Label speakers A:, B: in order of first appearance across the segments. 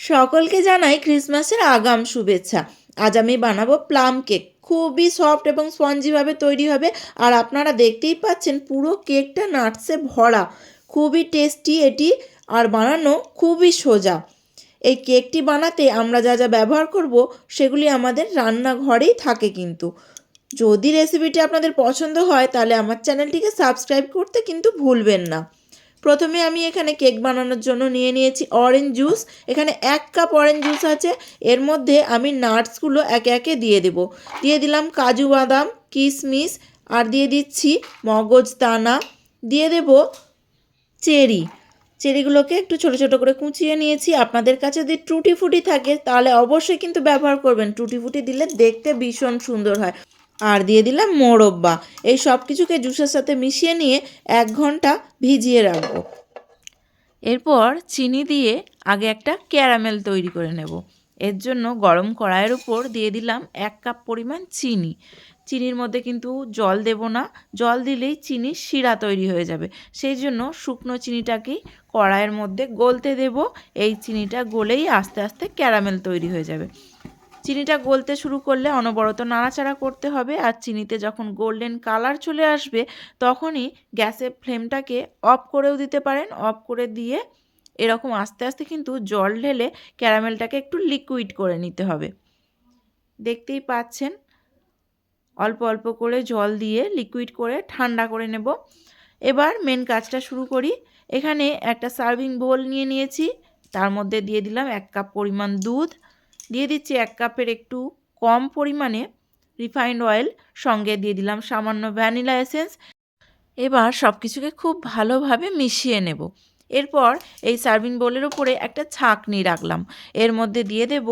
A: সকলকে জানাই ক্রিসমাসের আগাম শুভেচ্ছা। আজ আমি বানাবো প্লাম কেক। খুবই সফট এবং স্পঞ্জিভাবে তৈরি হবে। আর আপনারা দেখতেই পাচ্ছেন পুরো কেকটা নাটসে ভরা। খুবই টেস্টি এটি আর বানানো খুবই সোজা। এই কেকটি বানাতে আমরা যা যা ব্যবহার করব, সেগুলি আমাদের রান্নাঘরেই থাকে কিন্তু। যদি রেসিপিটি আপনাদের পছন্দ হয়, তাহলে আমার চ্যানেলটিকে সাবস্ক্রাইব করতে কিন্তু ভুলবেন না। প্রথমে আমি এখানে কেক বানানোর জন্য নিয়ে নিয়েছি অরেঞ্জ জুস এখানে এক কাপ অরেঞ্জ জুস আছে। এর মধ্যে আমি নাটসগুলো একে একে দিয়ে দেব। দিয়ে দিলাম কাজু বাদাম, কিশমিশ, আর দিয়ে দিচ্ছি মগজ দানা। দিয়ে দেব চেরি। চেরিগুলোকে একটু ছোট ছোট করে কুচিয়ে নিয়েছি। আপনাদের কাছে যদি টুটি ফুটি থাকে, তাহলে অবশ্যই কিন্তু ব্যবহার করবেন। টুটি ফুটি দিলে দেখতে ভীষণ সুন্দর হয়। আর দিয়ে দিলাম মোরব্বা এই সব কিছুকে জুসের সাথে মিশিয়ে নিয়ে এক ঘণ্টা ভিজিয়ে রাখব। এরপর চিনি দিয়ে আগে একটা ক্যারামেল তৈরি করে নেব। এর জন্য গরম কড়াইয়ের উপর দিয়ে দিলাম এক কাপ পরিমাণ চিনি। চিনির মধ্যে কিন্তু জল দেব না। জল দিলেই চিনির শিরা তৈরি হয়ে যাবে। সেই জন্য শুকনো চিনিটাকেই কড়াইয়ের মধ্যে গলতে দেব। এই চিনিটা গলেই আস্তে আস্তে ক্যারামেল তৈরি হয়ে যাবে। চিনিটা গলতে শুরু করলে অনবরত নাড়াচাড়া করতে হবে আর চিনিতে যখন গোল্ডেন কালার চলে আসবে, তখনই গ্যাসের ফ্লেমটাকে অফ করেও দিতে পারেন। অফ করে দিয়ে এরকম আস্তে আস্তে কিন্তু জল ঢেলে ক্যারামেলটাকে একটু লিকুইড করে নিতে হবে। দেখতেই পাচ্ছেন, অল্প অল্প করে জল দিয়ে লিকুইড করে ঠান্ডা করে নেব। এবার মেন কাজটা শুরু করি। এখানে একটা সার্ভিং বোল নিয়ে নিয়েছি। তার মধ্যে দিয়ে দিলাম এক কাপ পরিমাণ দুধ। দিয়ে দিচ্ছি এক কাপের একটু কম পরিমাণে রিফাইন্ড অয়েল সঙ্গে দিয়ে দিলাম সামান্য ভ্যানিলা এসেন্স এবার সব কিছুকে খুব ভালোভাবে মিশিয়ে নেব। এরপর এই সার্ভিং বোলের উপরে একটা ছাঁকনি রাখলাম। এর মধ্যে দিয়ে দেব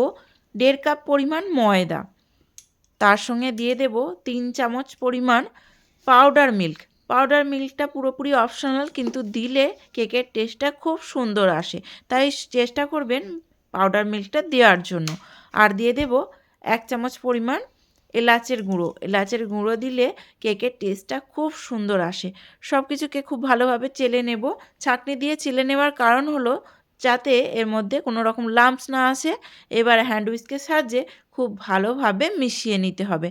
A: দেড় কাপ পরিমাণ ময়দা। তার সঙ্গে দিয়ে দেব তিন চামচ পরিমাণ পাউডার মিল্ক পাউডার মিল্কটা পুরোপুরি অপশনাল কিন্তু দিলে কেকের টেস্টটা খুব সুন্দর আসে। তাই চেষ্টা করবেন পাউডার মিল্কটা দেওয়ার জন্য। আর দিয়ে দেব এক চামচ পরিমাণ এলাচের গুঁড়ো। এলাচের গুঁড়ো দিলে কেকের টেস্টটা খুব সুন্দর আসে। সব কিছুকে খুব ভালোভাবে চেলে নেব। ছাঁকনি দিয়ে চেলে নেওয়ার কারণ হলো যাতে এর মধ্যে কোনো রকম লাম্পস না আসে। এবার হ্যান্ড উইস্কের সাহায্যে খুব ভালোভাবে মিশিয়ে নিতে হবে।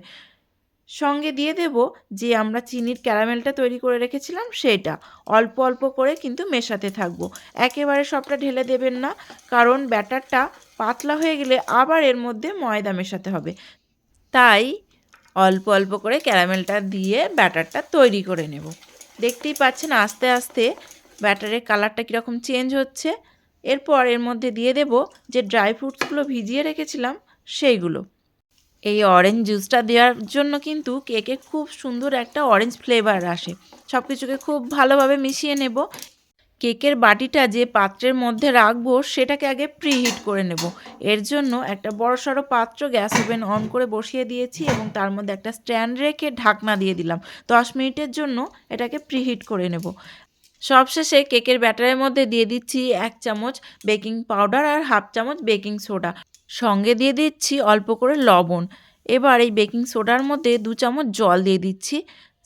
A: সঙ্গে দিয়ে দেব যে আমরা চিনির ক্যারামেলটা তৈরি করে রেখেছিলাম সেটা। অল্প অল্প করে কিন্তু মেশাতে থাকব। একেবারে সবটা ঢেলে দেবেন না, কারণ ব্যাটারটা পাতলা হয়ে গেলে আবার এর মধ্যে ময়দা মেশাতে হবে। তাই অল্প অল্প করে ক্যারামেলটা দিয়ে ব্যাটারটা তৈরি করে নেব। দেখতেই পাচ্ছেন আস্তে আস্তে ব্যাটারের কালারটা কীরকম চেঞ্জ হচ্ছে। এরপর এর মধ্যে দিয়ে দেব যে ড্রাই ফ্রুটসগুলো ভিজিয়ে রেখেছিলাম সেইগুলো। এই অরেঞ্জ জুসটা দেওয়ার জন্য কিন্তু কেকে খুব সুন্দর একটা অরেঞ্জ ফ্লেভার আসে। সব কিছুকে খুব ভালোভাবে মিশিয়ে নেব। কেকের বাটিটা যে পাত্রের মধ্যে রাখব, সেটাকে আগে প্রিহিট করে নেব। এর জন্য একটা বড় সড়ো পাত্র গ্যাস ওভেন অন করে বসিয়ে দিয়েছি এবং তার মধ্যে একটা স্ট্যান্ড রেখে ঢাকনা দিয়ে দিলাম। দশ মিনিটের জন্য এটাকে প্রিহিট করে নেব। সবশেষে কেকের ব্যাটারের মধ্যে দিয়ে দিচ্ছি এক চামচ বেকিং পাউডার আর হাফ চামচ বেকিং সোডা সঙ্গে দিয়ে দিচ্ছি অল্প করে লবণ। এবার এই বেকিং সোডার মধ্যে দু চামচ জল দিয়ে দিচ্ছি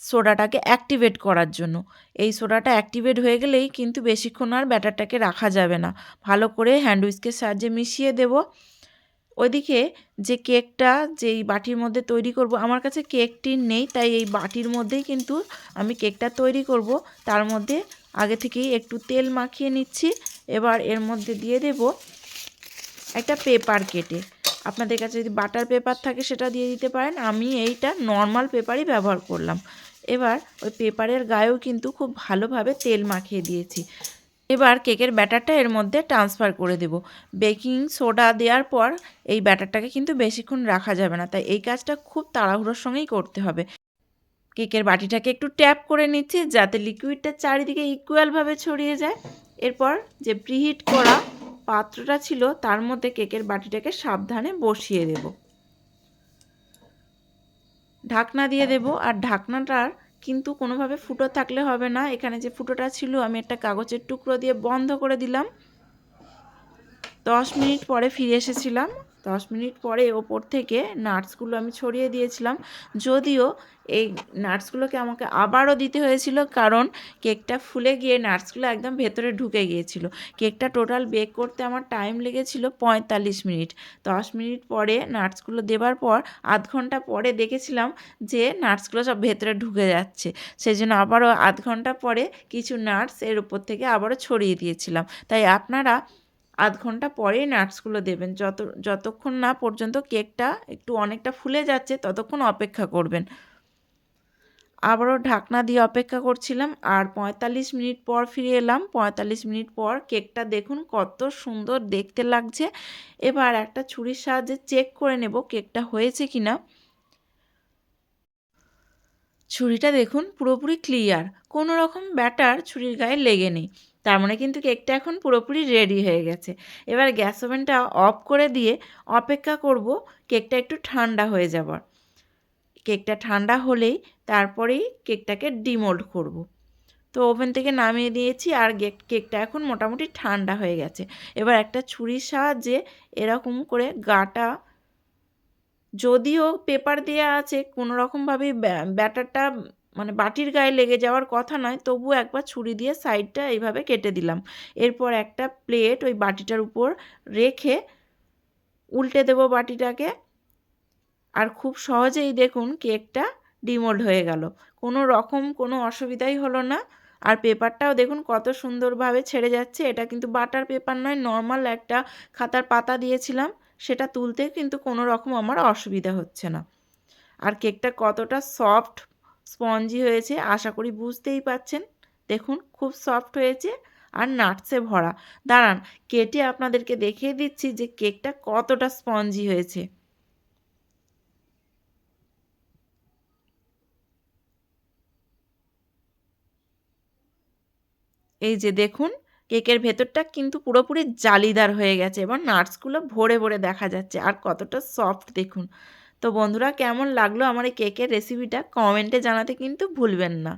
A: সোডাটাকে অ্যাক্টিভেট করার জন্য। এই সোডাটা অ্যাক্টিভেট হয়ে গেলেই কিন্তু বেশিক্ষণ আর ব্যাটারটাকে রাখা যাবে না। ভালো করে হ্যান্ড উইস্কের সাহায্যে মিশিয়ে দেব। ওইদিকে যে কেকটা যেই বাটির মধ্যে তৈরি করব, আমার কাছে কেকটি নেই, তাই এই বাটির মধ্যেই কিন্তু আমি কেকটা তৈরি করব। তার মধ্যে আগে থেকেই একটু তেল মাখিয়ে নিচ্ছি। এবার এর মধ্যে দিয়ে দেব একটা পেপার কেটে। আপনাদের কাছে যদি বাটার পেপার থাকে সেটা দিয়ে দিতে পারেন। আমি এইটা নর্মাল পেপারই ব্যবহার করলাম। এবার ওই পেপারের গায়েও কিন্তু খুব ভালোভাবে তেল মাখিয়ে দিয়েছি। এবার কেকের ব্যাটারটা এর মধ্যে ট্রান্সফার করে দেব। বেকিং সোডা দেওয়ার পর এই ব্যাটারটাকে কিন্তু বেশিক্ষণ রাখা যাবে না। তাই এই কাজটা খুব তাড়াহুড়োর সঙ্গেই করতে হবে। কেকের বাটিটাকে একটু ট্যাপ করে নিচ্ছি যাতে লিকুইডটা চারিদিকে ইকুয়ালভাবে ছড়িয়ে যায়। এরপর যে প্রিহিট করা পাত্রটা ছিল তার মধ্যে কেকের বাটিটাকে সাবধানে বসিয়ে দেব। ঢাকনা দিয়ে দেব আর ঢাকনাটার কিন্তু কোনোভাবে ফুটো থাকলে হবে না। এখানে যে ফুটোটা ছিল আমি একটা কাগজের টুকরো দিয়ে বন্ধ করে দিলাম। দশ মিনিট পরে ফিরে এসেছিলাম। দশ মিনিট পরে ওপর থেকে নাটসগুলো আমি ছড়িয়ে দিয়েছিলাম। যদিও এই নাটসগুলোকে আমাকে আবারও দিতে হয়েছিল কারণ কেকটা ফুলে গিয়ে নাটসগুলো একদম ভেতরে ঢুকে গিয়েছিল। কেকটা টোটাল বেক করতে আমার টাইম লেগেছিল পঁয়তাল্লিশ মিনিট। দশ মিনিট পরে নাটসগুলো দেবার পর আধ ঘণ্টা পরে দেখেছিলাম যে নাটসগুলো সব ভেতরে ঢুকে যাচ্ছে। সেই জন্য আবারও আধ ঘণ্টা পরে কিছু নাটস এর উপর থেকে আবারও ছড়িয়ে দিয়েছিলাম। তাই আপনারা আধ ঘণ্টা পরেই নাটসগুলো দেবেন। যত, যতক্ষণ না পর্যন্ত কেকটা একটু অনেকটা ফুলে যাচ্ছে, ততক্ষণ অপেক্ষা করবেন। আবারও ঢাকনা দিয়ে অপেক্ষা করছিলাম আর পঁয়তাল্লিশ মিনিট পর ফিরে এলাম। পঁয়তাল্লিশ মিনিট পর কেকটা দেখুন কত সুন্দর দেখতে লাগছে। এবার একটা ছুরির সাহায্যে চেক করে নেব কেকটা হয়েছে কি না। ছুরিটা দেখুন পুরোপুরি ক্লিয়ার। কোনো রকম ব্যাটার ছুরির গায়ে লেগে নেই। তার মানে কিন্তু কেকটা এখন পুরোপুরি রেডি হয়ে গেছে। এবার গ্যাস ওভেনটা অফ করে দিয়ে অপেক্ষা করব কেকটা একটু ঠান্ডা হয়ে যাবার। কেকটা ঠান্ডা হলেই তারপরেই কেকটাকে ডিমোল্ড করব। তো ওভেন থেকে নামিয়ে দিয়েছি আর কেকটা এখন মোটামুটি ঠান্ডা হয়ে গেছে। এবার একটা ছুরির সাহায্যে এরকম করে গাটা, যদিও পেপার দেওয়া আছে, কোনো রকমভাবে ব্যাটারটা মানে বাটির গায়ে লেগে যাওয়ার কথা নয়, তবু একবার ছুরি দিয়ে সাইডটা এইভাবে কেটে দিলাম। এরপর একটা প্লেট ওই বাটিটার উপর রেখে উল্টে দেবো বাটিটাকে। আর খুব সহজেই দেখুন কেকটা ডিমোল্ড হয়ে গেল। কোনো রকম কোনো অসুবিধাই হলো না। আর পেপারটাও দেখুন কত সুন্দরভাবে ছেড়ে যাচ্ছে। এটা কিন্তু বাটার পেপার নয়, নর্মাল একটা খাতার পাতা দিয়েছিলাম। সেটা তুলতে কিন্তু কোনো রকম আমার অসুবিধা হচ্ছে না। আর কেকটা কতটা সফট স্পঞ্জি হয়েছে, আশা করি বুঝতেই পাচ্ছেন দেখুন, খুব সফট হয়েছে আর নাটসে ভরা। দাঁড়ান, কেটে আপনাদেরকে দেখিয়ে দিচ্ছি যে কেকটা কতটা স্পঞ্জি হয়েছে। এই যে দেখুন, কেকের ভেতরটা কিন্তু পুরোপুরি জালিদার হয়ে গেছে। এবং নাটসগুলো ভরে ভরে দেখা যাচ্ছে আর কতটা সফট দেখুন। তো বন্ধুরা কেমন লাগল আমার এই কেকের রেসিপিটা কমেন্টে জানাতে কিন্তু ভুলবেন না।